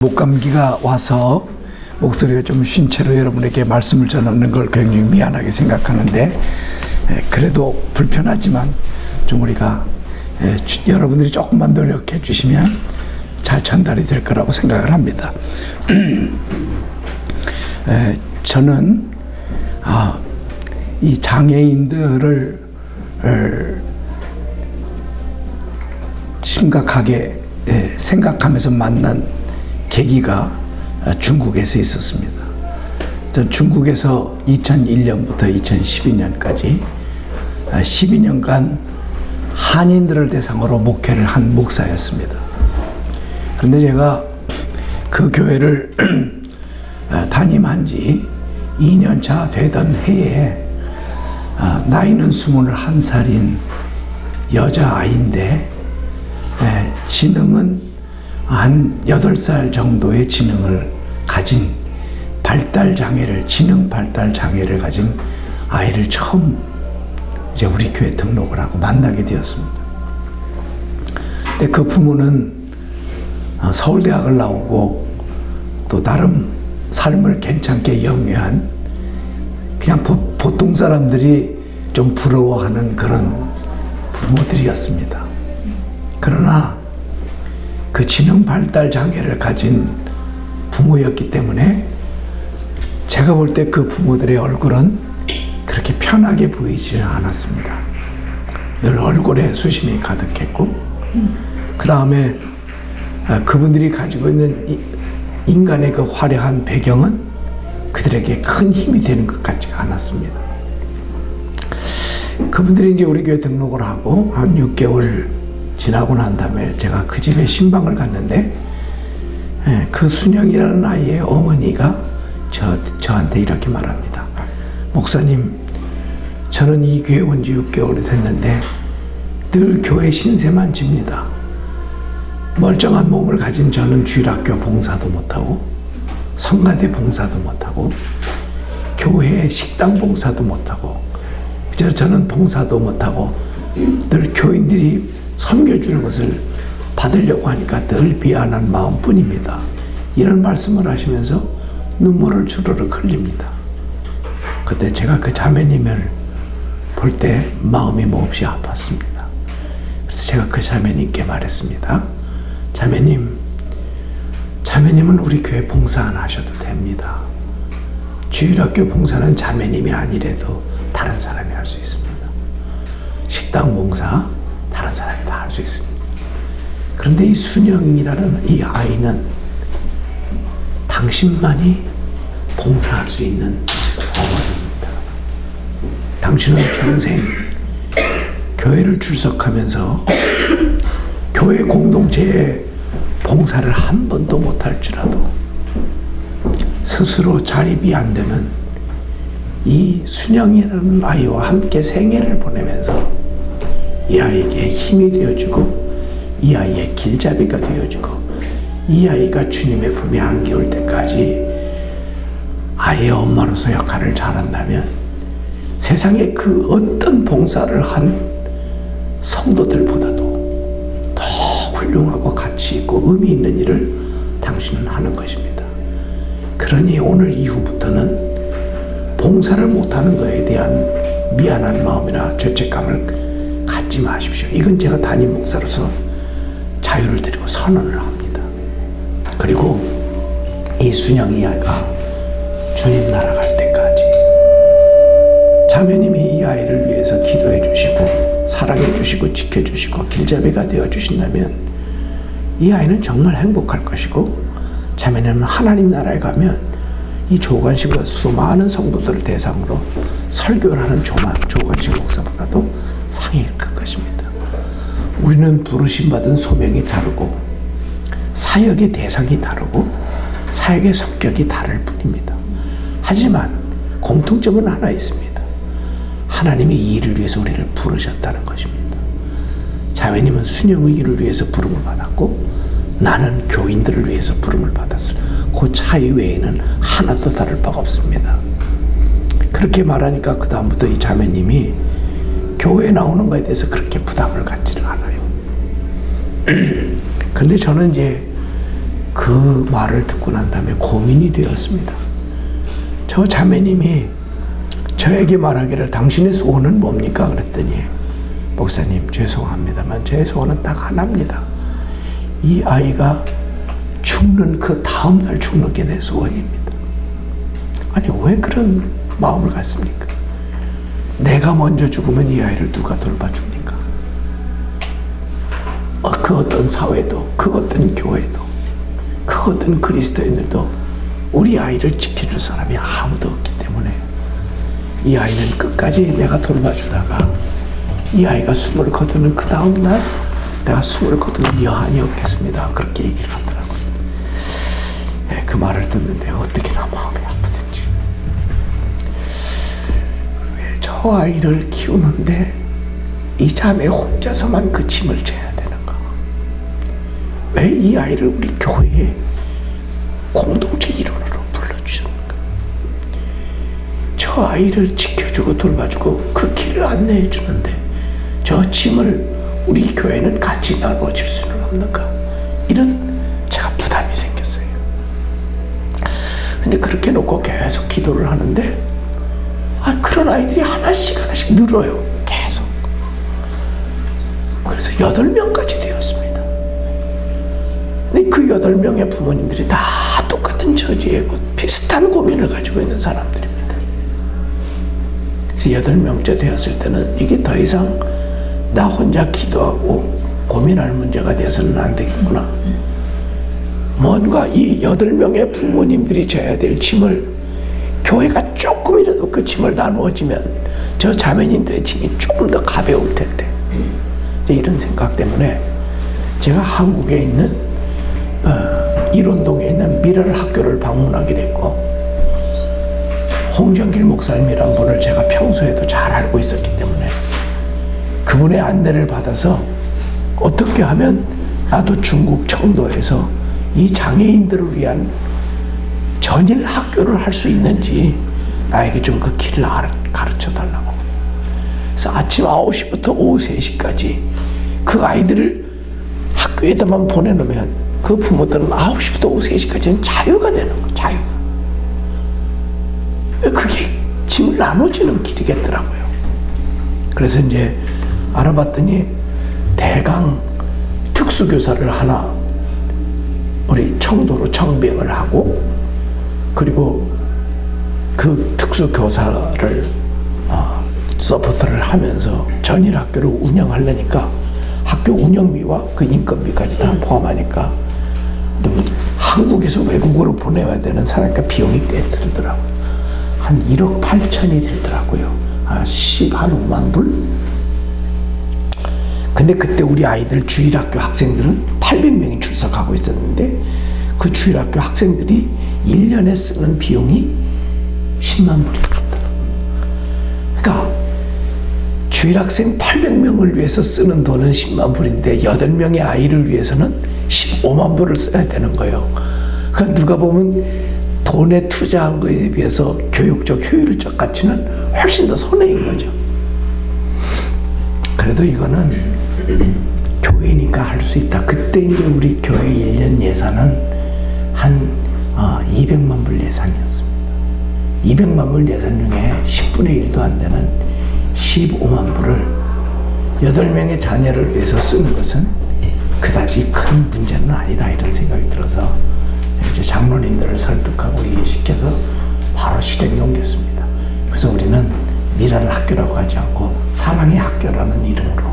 목감기가 와서 목소리가 좀 쉰 채로 여러분에게 말씀을 전하는 걸 굉장히 미안하게 생각하는데 에, 그래도 불편하지만 좀 우리가 에, 주- 여러분들이 조금만 노력해 주시면 잘 전달이 될 거라고 생각을 합니다. 에, 저는 아, 이 장애인들을 을, 심각하게 예, 생각하면서 만난 계기가 아, 중국에서 있었습니다. 전 중국에서 2001년부터 2012년까지 12년간 한인들을 대상으로 목회를 한 목사였습니다. 그런데 제가 그 교회를 아, 담임한 지 2년 차 되던 해에 아, 나이는 21살인 여자아이인데 예, 지능은 한 8살 정도의 지능을 가진 발달 장애를 지능 발달 장애를 가진 아이를 처음 이제 우리 교회 등록을 하고 만나게 되었습니다. 근데 그 부모는 어, 서울대학을 나오고 또 나름 삶을 괜찮게 영위한 그냥 보, 보통 사람들이 좀 부러워하는 그런 부모들이었습니다. 그러나 그 지능 발달 장애를 가진 부모였기 때문에 제가 볼 때 그 부모들의 얼굴은 그렇게 편하게 보이지 않았습니다. 늘 얼굴에 수심이 가득했고, 그 다음에 그분들이 가지고 있는 이- 인간의 그 화려한 배경은 그들에게 큰 힘이 되는 것 같지가 않았습니다. 그분들이 이제 우리 교회 등록을 하고 한 6개월 지나고 난 다음에 제가 그 집에 신방을 갔는데 예, 그 순영이라는 아이의 어머니가 저, 저한테 이렇게 말합니다. 목사님, 저는 이 교회 온 지 6개월이 됐는데 늘 교회 신세만 집니다. 멀쩡한 몸을 가진 저는 주일학교 봉사도 못하고 성가대 봉사도 못하고 교회 식당 봉사도 못하고 저는 봉사도 못하고 늘 교인들이 섬겨주는 것을 받으려고 하니까 늘 미안한 마음뿐입니다. 이런 말씀을 하시면서 눈물을 주르륵 흘립니다. 그때 제가 그 자매님을 볼 때 마음이 몹시 아팠습니다. 그래서 제가 그 자매님께 말했습니다. 자매님, 자매님은 우리 교회 봉사 안 하셔도 됩니다. 주일학교 봉사는 자매님이 아니래도 다른 사람이 할 수 있습니다. 식당 봉사 다른 사람이 다할수 있습니다. 그런데 이 순영이라는 이 아이는 당신만이 봉사할 수 있는 어머니입니다. 당신은 평생 교회를 출석하면서 교회 공동체에 봉사를 한 번도 못할지라도 스스로 자립이 안 되는 이 순영이라는 아이와 함께 생애를 보내면서 이 아이에게 힘이 되어주고 이 아이의 길잡이가 되어주고 이 아이가 주님의 품에 안겨올 때까지 아이의 엄마로서 역할을 잘한다면 세상에 그 어떤 봉사를 한 성도들보다도 더 훌륭하고 가치 있고 의미 있는 일을 당신은 하는 것입니다. 그러니 오늘 이후부터는 봉사를 못하는 것에 대한 미안한 마음이나 죄책감을 갖지 마십시오. 이건 제가 담임 목사로서 자유를 드리고 선언을 합니다. 그리고 이 순영이 아이가 주님 나라 갈 때까지 자매님이 이 아이를 위해서 기도해 주시고 사랑해 주시고 지켜 주시고 길잡이가 되어 주신다면 이 아이는 정말 행복할 것이고 자매님은 하나님 나라에 가면 이 조관식과 수많은 성도들을 대상으로 설교를 하는 조만, 조관식 목사보다도 클 것입니다. 우리는 부르심 받은 소명이 다르고 사역의 대상이 다르고 사역의 성격이 다를 뿐입니다. 하지만 공통점은 하나 있습니다. 하나님이 이 일을 위해서 우리를 부르셨다는 것입니다. 자매님은 순영의 일을 위해서 부름을 받았고 나는 교인들을 위해서 부름을 받았을 그 차이 외에는 하나도 다를 바가 없습니다. 그렇게 말하니까 그 다음부터 이 자매님이 교회 나오는 것에 대해서 그렇게 부담을 갖지를 않아요. 근데 저는 이제 그 말을 듣고 난 다음에 고민이 되었습니다. 저 자매님이 저에게 말하기를 당신의 소원은 뭡니까? 그랬더니 목사님 죄송합니다만 제 소원은 딱 하나입니다. 이 아이가 죽는 그 다음 날 죽는 게 내 소원입니다. 아니 왜 그런 마음을 갖습니까? 내가 먼저 죽으면 이 아이를 누가 돌봐줍니까? 어, 그 어떤 사회도, 그 어떤 교회도, 그 어떤 그리스도인들도 우리 아이를 지켜줄 사람이 아무도 없기 때문에 이 아이는 끝까지 내가 돌봐주다가 이 아이가 숨을 거두는 그 다음 날 내가 숨을 거두는 여한이 없겠습니다. 그렇게 얘기를. 예, 그 말을 듣는데 어떻게나 마음이 아프든지. 왜 저 아이를 키우는데 이 자매 혼자서만 그 짐을 져야 되는가? 왜 이 아이를 우리 교회에 공동체 일원으로 불러주는가? 저 아이를 지켜주고 돌봐주고 그 길을 안내해 주는데 저 짐을 우리 교회는 같이 나눠질 수는 없는가? 이런 근데 그렇게 놓고 계속 기도를 하는데 아, 그런 아이들이 하나씩 하나씩 늘어요. 계속. 그래서 여덟 명까지 되었습니다. 근데 그 여덟 명의 부모님들이 다 똑같은 처지에 곧 비슷한 고민을 가지고 있는 사람들입니다. 그래서 여덟 명째 되었을 때는 이게 더 이상 나 혼자 기도하고 고민할 문제가 되어서는 안 되겠구나. 뭔가 이 여덟 명의 부모님들이 져야 될 짐을 교회가 조금이라도 그 짐을 나누어지면 저 자매님들의 짐이 조금 더 가벼울 텐데. 이런 생각 때문에 제가 한국에 있는 어, 일원동에 있는 미랄 학교를 방문하게 됐고 홍정길 목사님이란 분을 제가 평소에도 잘 알고 있었기 때문에 그분의 안내를 받아서 어떻게 하면 나도 중국 청도에서 이 장애인들을 위한 전일 학교를 할 수 있는지 나에게 좀 그 길을 가르쳐 달라고. 그래서 아침 9시부터 오후 3시까지 그 아이들을 학교에다만 보내놓으면 그 부모들은 9시부터 오후 3시까지는 자유가 되는 거예요, 자유가. 그게 짐을 나눠지는 길이겠더라고요. 그래서 이제 알아봤더니 대강 특수교사를 하나 우리 청도로 청빙을 하고 그리고 그 특수교사를 어, 서포트를 하면서 전일 학교를 운영하려니까 학교 운영비와 그 인건비까지 다 포함하니까 한국에서 외국으로 보내야 되는 사람니까 비용이 꽤 들더라고요. 한 1억 8천이 들더라고요. 아, 10, 한 5만 불? 근데 그때 우리 아이들 주일학교 학생들은 800명이 출석하고 있었는데 그 주일학교 학생들이 1년에 쓰는 비용이 10만 불이었다. 그러니까 주일학생 800명을 위해서 쓰는 돈은 10만 불인데 8명의 아이를 위해서는 15만 불을 써야 되는 거예요. 그러니까 누가 보면 돈에 투자한 거에 비해서 교육적 효율적 가치는 훨씬 더 손해인 거죠. 그래도 이거는 교회니까 할 수 있다. 그때 이제 우리 교회 1년 예산은 한 어, 200만 불 예산이었습니다. 200만 불 예산 중에 10분의 1도 안 되는 15만 불을 8명의 자녀를 위해서 쓰는 것은 그다지 큰 문제는 아니다 이런 생각이 들어서 이제 장로님들을 설득하고 이해시켜서 바로 실행에 옮겼습니다. 그래서 우리는 미랄 학교라고 하지 않고 사랑의 학교라는 이름으로